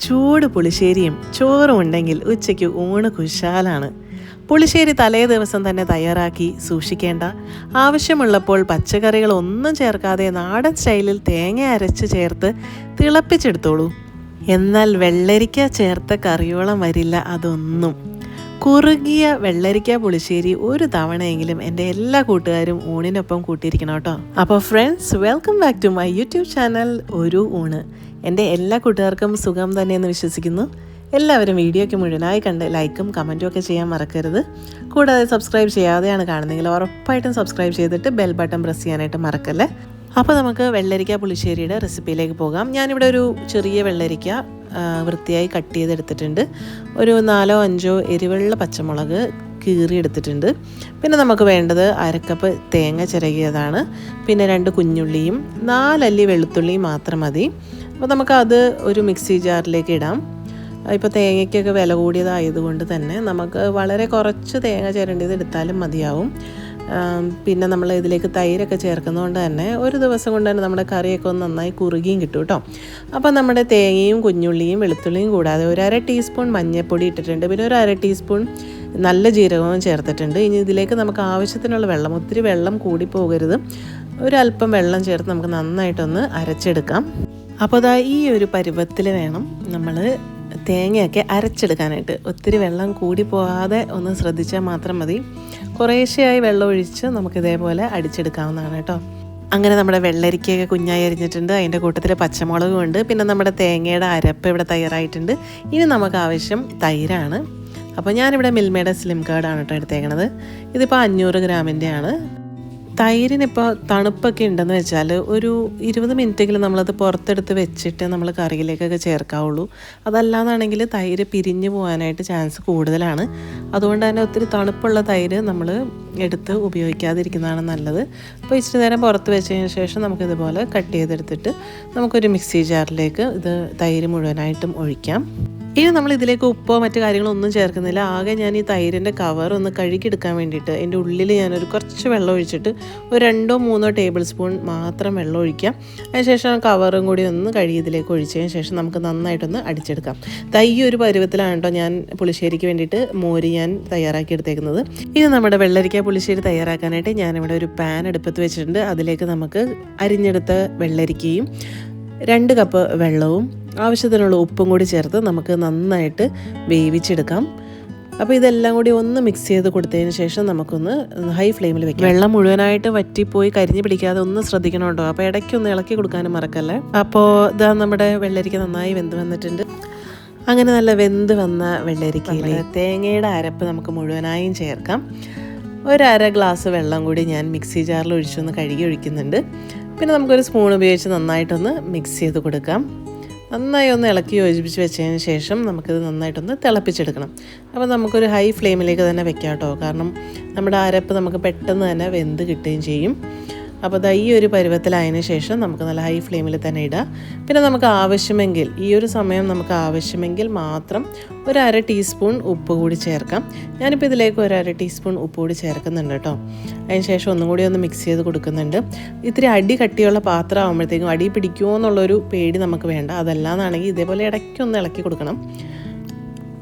ചൂട് പുളിശ്ശേരിയും ചോറും ഉണ്ടെങ്കിൽ ഉച്ചയ്ക്ക് ഊണ് കുശാലാണ്. പുളിശ്ശേരി തലേ ദിവസം തന്നെ തയ്യാറാക്കി സൂക്ഷിക്കേണ്ട. ആവശ്യമുള്ളപ്പോൾ പച്ചക്കറികൾ ഒന്നും ചേർക്കാതെ നാടൻ സ്റ്റൈലിൽ തേങ്ങ അരച്ച് ചേർത്ത് തിളപ്പിച്ചെടുത്തോളൂ. എന്നാൽ വെള്ളരിക്ക ചേർത്ത കറിയോളം വരില്ല അതൊന്നും. കുറുകിയ വെള്ളരിക്ക പുളിശ്ശേരി ഒരു തവണയെങ്കിലും എന്റെ എല്ലാ കൂട്ടുകാരും ഊണിനൊപ്പം കൂട്ടിയിരിക്കണം കേട്ടോ. അപ്പോൾ friends welcome back to my YouTube channel ഒരു ഊണ്. എന്റെ എല്ലാ കൂട്ടുകാർക്കും സുഖം തന്നെയെന്ന് വിശ്വസിക്കുന്നു. എല്ലാവരും വീഡിയോയ്ക്ക് മുഴുവനായി കണ്ട് ലൈക്കും കമന്റും ഒക്കെ ചെയ്യാൻ മറക്കരുത്. കൂടാതെ സബ്സ്ക്രൈബ് ചെയ്യാതെയാണ് കാണുന്നതെങ്കിൽ ഉറപ്പായിട്ടും സബ്സ്ക്രൈബ് ചെയ്തിട്ട് ബെൽ ബട്ടൺ പ്രസ് ചെയ്യാനായിട്ട് മറക്കല്ലേ? അപ്പോൾ നമുക്ക് വെള്ളരിക്ക പുളിശ്ശേരിയുടെ റെസിപ്പിയിലേക്ക് പോകാം. ഞാനിവിടെ ഒരു ചെറിയ വെള്ളരിക്ക വൃത്തിയായി കട്ട് ചെയ്തെടുത്തിട്ടുണ്ട്. ഒരു നാലോ അഞ്ചോ എരിവെള്ള പച്ചമുളക് കീറി എടുത്തിട്ടുണ്ട് പിന്നെ നമുക്ക് വേണ്ടത് അരക്കപ്പ് തേങ്ങ ചിരകിയതാണ്. പിന്നെ രണ്ട് കുഞ്ഞുള്ളിയും നാലല്ലി വെളുത്തുള്ളിയും മാത്രം മതി. അപ്പോൾ നമുക്കത് ഒരു മിക്സി ജാറിലേക്ക് ഇടാം. ഇപ്പോൾ തേങ്ങയ്ക്കൊക്കെ വില കൂടിയതായതുകൊണ്ട് തന്നെ നമുക്ക് വളരെ കുറച്ച് തേങ്ങ ചിരണ്ടിയത് എടുത്താലും മതിയാവും. പിന്നെ നമ്മൾ ഇതിലേക്ക് തൈരൊക്കെ ചേർക്കുന്നതുകൊണ്ട് തന്നെ ഒരു ദിവസം കൊണ്ട് തന്നെ നമ്മുടെ കറിയൊക്കെ ഒന്ന് നന്നായി കുറുകിയും കിട്ടും കേട്ടോ. അപ്പോൾ നമ്മുടെ തേങ്ങയും കുഞ്ഞുള്ളിയും വെളുത്തുള്ളിയും കൂടാതെ ഒരു അര ടീസ്പൂൺ മഞ്ഞൾപ്പൊടി ഇട്ടിട്ടുണ്ട്. പിന്നെ ഒരു അര ടീസ്പൂൺ നല്ല ജീരകവും ചേർത്തിട്ടുണ്ട്. ഇനി ഇതിലേക്ക് നമുക്ക് ആവശ്യത്തിനുള്ള വെള്ളം ഒത്തിരി വെള്ളം കൂടി പോകരുത്. ഒരല്പം വെള്ളം ചേർത്ത് നമുക്ക് നന്നായിട്ടൊന്ന് അരച്ചെടുക്കാം. അപ്പോൾ അതാ ഈ ഒരു പരുവത്തിൽ വേണം നമ്മൾ തേങ്ങയൊക്കെ അരച്ചെടുക്കാനായിട്ട് ഒത്തിരി വെള്ളം കൂടി പോകാതെ ഒന്ന് ശ്രദ്ധിച്ചാൽ മാത്രം മതി. കുറേശ്ശെയായി വെള്ളം ഒഴിച്ച് നമുക്ക് ഇതേപോലെ അടിച്ചെടുക്കാവുന്നതാണ് കേട്ടോ. അങ്ങനെ നമ്മുടെ വെള്ളരിക്കയൊക്കെ കുഞ്ഞായി അരിഞ്ഞിട്ടുണ്ട്. അതിന്റെ കൂട്ടത്തിൽ പച്ചമുളകും ഉണ്ട് പിന്നെ നമ്മുടെ തേങ്ങയുടെ അരപ്പ് ഇവിടെ തയ്യാറായിട്ടുണ്ട്. ഇനി നമുക്ക് ആവശ്യം തൈരാണ്. അപ്പോൾ ഞാനിവിടെ മിൽമയുടെ സ്ലിം കാർഡാണ് കേട്ടോ എടുത്തേക്കണത്. ഇതിപ്പോൾ അഞ്ഞൂറ് ഗ്രാമിന്റെയാണ്. തൈരിനിപ്പോൾ തണുപ്പൊക്കെ ഉണ്ടെന്ന് വെച്ചാൽ ഒരു ഇരുപത് മിനിറ്റെങ്കിലും നമ്മളത് പുറത്തെടുത്ത് വെച്ചിട്ട് നമ്മൾ കറിയിലേക്കൊക്കെ ചേർക്കാവുള്ളൂ. അതല്ലാന്നാണെങ്കിൽ തൈര് പിരിഞ്ഞു പോകാനായിട്ട് ചാൻസ് കൂടുതലാണ്. അതുകൊണ്ട് തന്നെ ഒത്തിരി തണുപ്പുള്ള തൈര് നമ്മൾ എടുത്ത് ഉപയോഗിക്കാതിരിക്കുന്നതാണ് നല്ലത്. അപ്പോൾ ഇച്ചിരി നേരം പുറത്ത് വെച്ചതിന് ശേഷം നമുക്കിതുപോലെ കട്ട് ചെയ്തെടുത്തിട്ട് നമുക്കൊരു മിക്സി ജാറിലേക്ക് ഇത് തൈര് മുഴുവനായിട്ടും ഒഴിക്കാം. ഇനി നമ്മൾ ഇതിലേക്ക് ഉപ്പോ മറ്റു കാര്യങ്ങളൊന്നും ചേർക്കുന്നില്ല. ആകെ ഞാൻ ഈ തൈരിന്റെ കവർ ഒന്ന് കഴുകിയെടുക്കാൻ വേണ്ടിയിട്ട് എന്റെ ഉള്ളിൽ ഞാനൊരു കുറച്ച് വെള്ളം ഒഴിച്ചിട്ട് ഒരു രണ്ടോ മൂന്നോ ടേബിൾ സ്പൂൺ മാത്രം വെള്ളം ഒഴിക്കാം. അതിനുശേഷം കവറും കൂടി ഒന്ന് കഴുകി ഇതിലേക്ക് ഒഴിച്ചതിന് ശേഷം നമുക്ക് നന്നായിട്ടൊന്ന് അടിച്ചെടുക്കാം. തൈ ഒരു പരുവത്തിലാണ് കേട്ടോ ഞാൻ പുളിശ്ശേരിക്ക് വേണ്ടിയിട്ട് മോര് ഞാൻ തയ്യാറാക്കി എടുത്തേക്കുന്നത്. ഇനി നമ്മുടെ വെള്ളരിക്ക പുളിശ്ശേരി തയ്യാറാക്കാനായിട്ട് ഞാനിവിടെ ഒരു പാൻ അടുപ്പത്ത് വെച്ചിട്ടുണ്ട്. അതിലേക്ക് നമുക്ക് അരിഞ്ഞെടുത്ത വെള്ളരിക്കയും രണ്ട് കപ്പ് വെള്ളവും ആവശ്യത്തിനുള്ള ഉപ്പും കൂടി ചേർത്ത് നമുക്ക് നന്നായിട്ട് വേവിച്ചെടുക്കാം. അപ്പോൾ ഇതെല്ലാം കൂടി ഒന്ന് മിക്സ് ചെയ്ത് കൊടുത്തതിന് ശേഷം നമുക്കൊന്ന് ഹൈ ഫ്ലെയിമിൽ വെക്കാം. വെള്ളം മുഴുവനായിട്ട് വറ്റിപ്പോയി കരിഞ്ഞു പിടിക്കാതെ ഒന്ന് ശ്രദ്ധിക്കണം കേട്ടോ. അപ്പോൾ ഇടയ്ക്കൊന്ന് ഇളക്കി കൊടുക്കാനും മറക്കല്ലേ? അപ്പോൾ ഇതാ നമ്മുടെ വെള്ളരിക്ക നന്നായി വെന്ത് വന്നിട്ടുണ്ട്. അങ്ങനെ നല്ല വെന്ത് വന്ന വെള്ളരിക്കയിൽ തേങ്ങയുടെ അരപ്പ് നമുക്ക് മുഴുവനായും ചേർക്കാം. ഒരു അര ഗ്ലാസ് വെള്ളം കൂടി ഞാൻ മിക്സി ജാറിൽ ഒഴിച്ചൊന്ന് കഴുകി ഒഴിക്കുന്നുണ്ട്. പിന്നെ നമുക്കൊരു സ്പൂൺ ഉപയോഗിച്ച് നന്നായിട്ടൊന്ന് മിക്സ് ചെയ്ത് കൊടുക്കാം. നന്നായി ഒന്ന് ഇളക്കി യോജിപ്പിച്ച് വെച്ചതിന് ശേഷം നമുക്കിത് നന്നായിട്ടൊന്ന് തിളപ്പിച്ചെടുക്കണം. അപ്പോൾ നമുക്കൊരു ഹൈ ഫ്ലെയിമിലേക്ക് തന്നെ വെക്കാം കേട്ടോ. കാരണം നമ്മുടെ അരപ്പ് നമുക്ക് പെട്ടെന്ന് തന്നെ വെന്ത് കിട്ടുകയും ചെയ്യും. അപ്പോൾ ദാ ഈ ഒരു പരുവത്തിലായതിനു ശേഷം നമുക്ക് നല്ല ഹൈ ഫ്ലെയിമിൽ തന്നെ ഇടാം. പിന്നെ നമുക്ക് ആവശ്യമെങ്കിൽ ഈ ഒരു സമയം നമുക്ക് ആവശ്യമെങ്കിൽ മാത്രം ഒരു അര ടീസ്പൂൺ ഉപ്പ് കൂടി ചേർക്കാം. ഞാനിപ്പോൾ ഇതിലേക്ക് ഒരു അര ടീസ്പൂൺ ഉപ്പ് കൂടി ചേർക്കുന്നുണ്ട് കേട്ടോ. അതിന് ശേഷം ഒന്നും കൂടി ഒന്ന് മിക്സ് ചെയ്ത് കൊടുക്കുന്നുണ്ട്. ഇത്തിരി അടി കട്ടിയുള്ള പാത്രം ആകുമ്പോഴത്തേക്കും അടി പിടിക്കുമോ എന്നുള്ളൊരു പേടി നമുക്ക് വേണ്ട. അതല്ലാന്നാണെങ്കിൽ ഇതേപോലെ ഇടയ്ക്കൊന്ന് ഇളക്കി കൊടുക്കണം.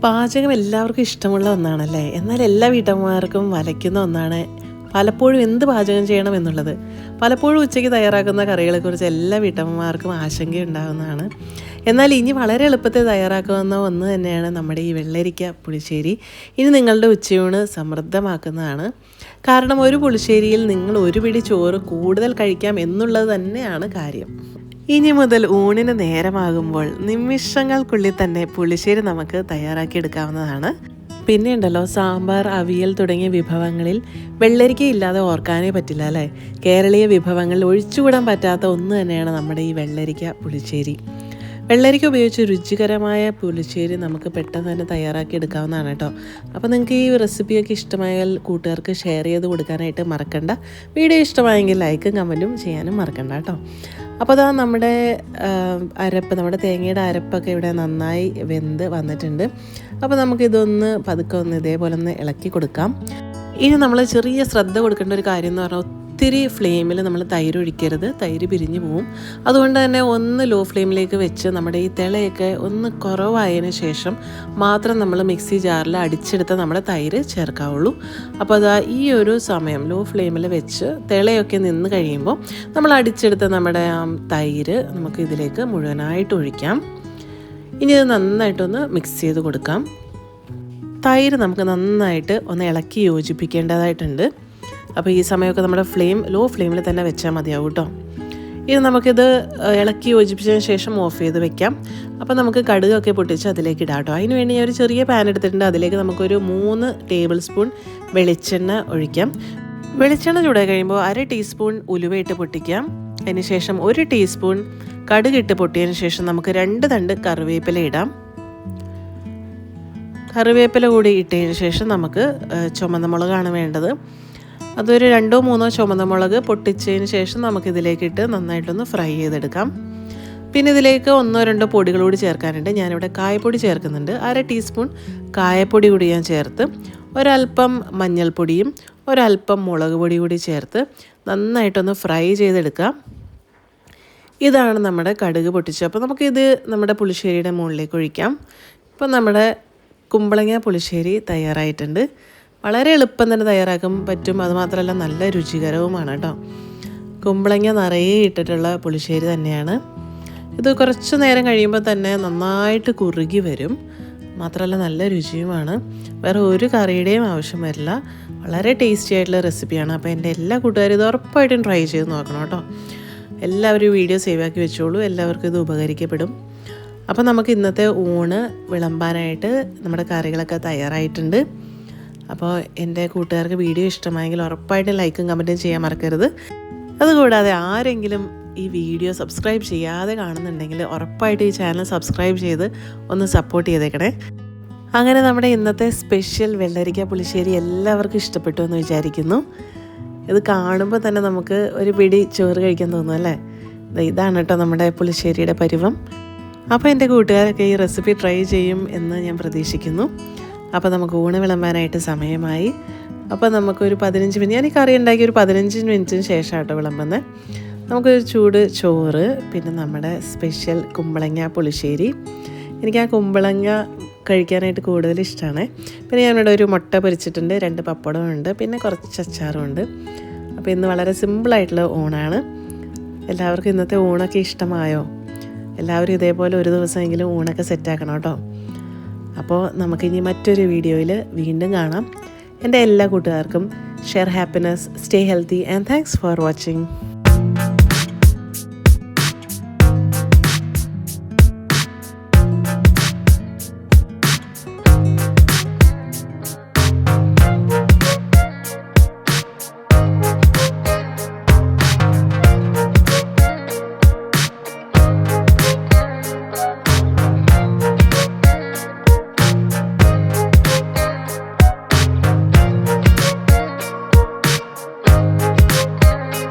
പാചകം എല്ലാവർക്കും ഇഷ്ടമുള്ള ഒന്നാണല്ലേ? എന്നാൽ എല്ലാ വീട്ടമ്മമാർക്കും വലയ്ക്കുന്ന ഒന്നാണ് പലപ്പോഴും എന്ത് പാചകം ചെയ്യണം എന്നുള്ളത്. പലപ്പോഴും ഉച്ചയ്ക്ക് തയ്യാറാക്കുന്ന കറികളെക്കുറിച്ച് എല്ലാ വീട്ടമ്മമാർക്കും ആശങ്കയുണ്ടാകുന്നതാണ് എന്നാൽ ഇനി വളരെ എളുപ്പത്തിൽ തയ്യാറാക്കാവുന്ന ഒന്ന് തന്നെയാണ് നമ്മുടെ ഈ വെള്ളരിക്ക പുളിശ്ശേരി. ഇനി നിങ്ങളുടെ ഉച്ചയൂണ് സമൃദ്ധമാക്കുന്നതാണ്. കാരണം ഒരു പുളിശ്ശേരിയിൽ നിങ്ങൾ ഒരു പിടി ചോറ് കൂടുതൽ കഴിക്കാം എന്നുള്ളത് തന്നെയാണ് കാര്യം. ഇനി മുതൽ ഊണിന് നേരമാകുമ്പോൾ നിമിഷങ്ങൾക്കുള്ളിൽ തന്നെ പുളിശ്ശേരി നമുക്ക് തയ്യാറാക്കിയെടുക്കാവുന്നതാണ്. പിന്നെ ഉണ്ടല്ലോ സാമ്പാർ അവിയൽ തുടങ്ങിയ വിഭവങ്ങളിൽ വെള്ളരിക്ക ഇല്ലാതെ ഓർക്കാനേ പറ്റില്ല അല്ലേ? കേരളീയ വിഭവങ്ങളിൽ ഒഴിച്ചുകൂടാൻ പറ്റാത്ത ഒന്ന് തന്നെയാണ് നമ്മുടെ ഈ വെള്ളരിക്ക പുളിശ്ശേരി. വെള്ളരിക്ക ഉപയോഗിച്ച് രുചികരമായ പുളിശ്ശേരി നമുക്ക് പെട്ടെന്ന് തന്നെ തയ്യാറാക്കി എടുക്കാവുന്നതാണ് കേട്ടോ. അപ്പോൾ നിങ്ങൾക്ക് ഈ റെസിപ്പിയൊക്കെ ഇഷ്ടമായാൽ കൂട്ടുകാർക്ക് ഷെയർ ചെയ്ത് കൊടുക്കാനായിട്ട് മറക്കണ്ട. വീഡിയോ ഇഷ്ടമായെങ്കിൽ ലൈക്കും കമന്റും ചെയ്യാനും മറക്കണ്ട കേട്ടോ. അപ്പോൾ അതാ നമ്മുടെ അരപ്പ് നമ്മുടെ തേങ്ങയുടെ അരപ്പൊക്കെ ഇവിടെ നന്നായി വെന്ത് വന്നിട്ടുണ്ട്. അപ്പോൾ നമുക്കിതൊന്ന് പതുക്കെ ഒന്ന് ഇതേപോലെ ഒന്ന് ഇളക്കി കൊടുക്കാം. ഇനി നമ്മൾ ചെറിയ ശ്രദ്ധ കൊടുക്കേണ്ട ഒരു കാര്യം എന്ന് പറഞ്ഞാൽ ഒത്തിരി ഫ്ലെയിമിൽ നമ്മൾ തൈര് ഒഴിക്കരുത്. തൈര് പിരിഞ്ഞു പോവും. അതുകൊണ്ട് തന്നെ ഒന്ന് ലോ ഫ്ലെയിമിലേക്ക് വെച്ച് നമ്മുടെ ഈ തിളയൊക്കെ ഒന്ന് കുറവായതിനു ശേഷം മാത്രം നമ്മൾ മിക്സി ജാറിൽ അടിച്ചെടുത്ത് നമ്മുടെ തൈര് ചേർക്കാവുള്ളൂ. അപ്പോൾ അതാ ഈ ഒരു സമയം ലോ ഫ്ലെയിമിൽ വെച്ച് തിളയൊക്കെ നിന്ന് കഴിയുമ്പോൾ നമ്മൾ അടിച്ചെടുത്ത നമ്മുടെ തൈര് നമുക്ക് ഇതിലേക്ക് മുഴുവനായിട്ട് ഒഴിക്കാം. ഇനി ഇത് നന്നായിട്ടൊന്ന് മിക്സ് ചെയ്ത് കൊടുക്കാം. തൈര് നമുക്ക് നന്നായിട്ട് ഒന്ന് ഇളക്കി യോജിപ്പിക്കേണ്ടതായിട്ടുണ്ട്. അപ്പോൾ ഈ സമയമൊക്കെ നമ്മുടെ ഫ്ലെയിം ലോ ഫ്ലെയിമിൽ തന്നെ വെച്ചാൽ മതിയാവും കേട്ടോ ഇനി നമുക്കിത് ഇളക്കി യോജിപ്പിച്ചതിന് ശേഷം ഓഫ് ചെയ്ത് വെക്കാം. അപ്പോൾ നമുക്ക് കടുകൊക്കെ പൊട്ടിച്ച് അതിലേക്ക് ഇടാം കേട്ടോ അതിന് വേണ്ടി ഞാൻ ഒരു ചെറിയ പാൻ എടുത്തിട്ടുണ്ട്. അതിലേക്ക് നമുക്കൊരു മൂന്ന് ടേബിൾ സ്പൂൺ വെളിച്ചെണ്ണ ഒഴിക്കാം. വെളിച്ചെണ്ണ ചൂടായി കഴിയുമ്പോൾ അര ടീസ്പൂൺ ഉലുവയിട്ട് പൊട്ടിക്കാം. അതിന് ശേഷം ഒരു ടീസ്പൂൺ കടുകിട്ട് പൊട്ടിയതിന് ശേഷം നമുക്ക് രണ്ട് തണ്ട് കറിവേപ്പില ഇടാം. കറിവേപ്പില കൂടി ഇട്ടതിന് ശേഷം നമുക്ക് ചുമന്ന മുളകാണ് വേണ്ടത്. അതൊരു രണ്ടോ മൂന്നോ ചുമന്ന മുളക് പൊട്ടിച്ചതിന് ശേഷം നമുക്കിതിലേക്കിട്ട് നന്നായിട്ടൊന്ന് ഫ്രൈ ചെയ്തെടുക്കാം. പിന്നെ ഇതിലേക്ക് ഒന്നോ രണ്ടോ പൊടികൾ കൂടി ചേർക്കാനുണ്ട്. ഞാനിവിടെ കായപ്പൊടി ചേർക്കുന്നുണ്ട്. അര ടീസ്പൂൺ കായപ്പൊടി കൂടി ഞാൻ ചേർത്ത് ഒരല്പം മഞ്ഞൾപ്പൊടിയും ഒരല്പം മുളക് പൊടി കൂടി ചേർത്ത് നന്നായിട്ടൊന്ന് ഫ്രൈ ചെയ്തെടുക്കാം. ഇതാണ് നമ്മുടെ കടുക് പൊട്ടിച്ചത്. അപ്പോൾ നമുക്കിത് നമ്മുടെ പുളിശ്ശേരിയുടെ മുകളിലേക്ക് ഒഴിക്കാം. ഇപ്പോൾ നമ്മുടെ കുമ്പളങ്ങ പുളിശ്ശേരി തയ്യാറായിട്ടുണ്ട്. വളരെ എളുപ്പം തന്നെ തയ്യാറാക്കാൻ പറ്റും. അതുമാത്രമല്ല നല്ല രുചികരവുമാണ് കേട്ടോ. കുമ്പളങ്ങ നിറയെ ഇട്ടിട്ടുള്ള പുളിശ്ശേരി തന്നെയാണ്. ഇത് കുറച്ച് നേരം കഴിയുമ്പോൾ തന്നെ നന്നായിട്ട് കുറുകി വരും. മാത്രമല്ല നല്ല രുചിയുമാണ്. വേറെ ഒരു കറിയുടെയും ആവശ്യം വരില്ല. വളരെ ടേസ്റ്റി ആയിട്ടുള്ള റെസിപ്പിയാണ്. അപ്പോൾ എന്റെ എല്ലാ കൂട്ടുകാരും ഇത് ഉറപ്പായിട്ടും ട്രൈ ചെയ്ത് നോക്കണം കേട്ടോ. എല്ലാവരും വീഡിയോ സേവ് ആക്കി വെച്ചോളൂ. എല്ലാവർക്കും ഇത് ഉപകരിക്കപ്പെടും. അപ്പോൾ നമുക്ക് ഇന്നത്തെ ഊണ് വിളമ്പാനായിട്ട് നമ്മുടെ കറികളൊക്കെ തയ്യാറായിട്ടുണ്ട്. അപ്പോൾ എന്റെ കൂട്ടുകാർക്ക് വീഡിയോ ഇഷ്ടമായെങ്കിൽ ഉറപ്പായിട്ടും ലൈക്കും കമന്റും ചെയ്യാൻ മറക്കരുത്. അതുകൂടാതെ ആരെങ്കിലും ഈ വീഡിയോ സബ്സ്ക്രൈബ് ചെയ്യാതെ കാണുന്നുണ്ടെങ്കിൽ ഉറപ്പായിട്ട് ഈ ചാനൽ സബ്സ്ക്രൈബ് ചെയ്ത് ഒന്ന് സപ്പോർട്ട് ചെയ്തേക്കണേ. അങ്ങനെ നമ്മുടെ ഇന്നത്തെ സ്പെഷ്യൽ വെള്ളരിക്ക പുളിശ്ശേരി എല്ലാവർക്കും ഇഷ്ടപ്പെട്ടു എന്ന് വിചാരിക്കുന്നു. ഇത് കാണുമ്പോൾ തന്നെ നമുക്ക് ഒരു പിടി ചോറ് കഴിക്കാൻ തോന്നും അല്ലേ? ഇതാണ് കേട്ടോ നമ്മുടെ പുളിശ്ശേരിയുടെ പരുവം. അപ്പോൾ എന്റെ കൂട്ടുകാരൊക്കെ ഈ റെസിപ്പി ട്രൈ ചെയ്യും എന്ന് ഞാൻ പ്രതീക്ഷിക്കുന്നു. അപ്പോൾ നമുക്ക് ഊണ് വിളമ്പാനായിട്ട് സമയമായി. അപ്പോൾ നമുക്കൊരു പതിനഞ്ച് മിനിറ്റ് ഞാൻ ഈ കറി ഉണ്ടാക്കി ഒരു പതിനഞ്ച് മിനിറ്റിന് ശേഷം കേട്ടോ വിളമ്പുന്നത്. നമുക്കൊരു ചൂട് ചോറ് പിന്നെ നമ്മുടെ സ്പെഷ്യൽ കുമ്പളങ്ങ പുളിശ്ശേരി. എനിക്ക് ആ കുമ്പളങ്ങ കഴിക്കാനായിട്ട് കൂടുതൽ ഇഷ്ടമാണ്. പിന്നെ ഞാനിവിടെ ഒരു മുട്ട പൊരിച്ചിട്ടുണ്ട് രണ്ട് പപ്പടവും പപ്പടമുണ്ട് പിന്നെ കുറച്ച് അച്ചാറും ഉണ്ട്. അപ്പോൾ ഇന്ന് വളരെ സിമ്പിളായിട്ടുള്ള ഊണാണ്. എല്ലാവർക്കും ഇന്നത്തെ ഊണൊക്കെ ഇഷ്ടമായോ? എല്ലാവരും ഇതേപോലെ ഒരു ദിവസമെങ്കിലും ഊണൊക്കെ സെറ്റാക്കണം കേട്ടോ. അപ്പോൾ നമുക്കിനി മറ്റൊരു വീഡിയോയിൽ വീണ്ടും കാണാം. എന്റെ എല്ലാ കൂട്ടുകാർക്കും share happiness stay healthy and thanks for watching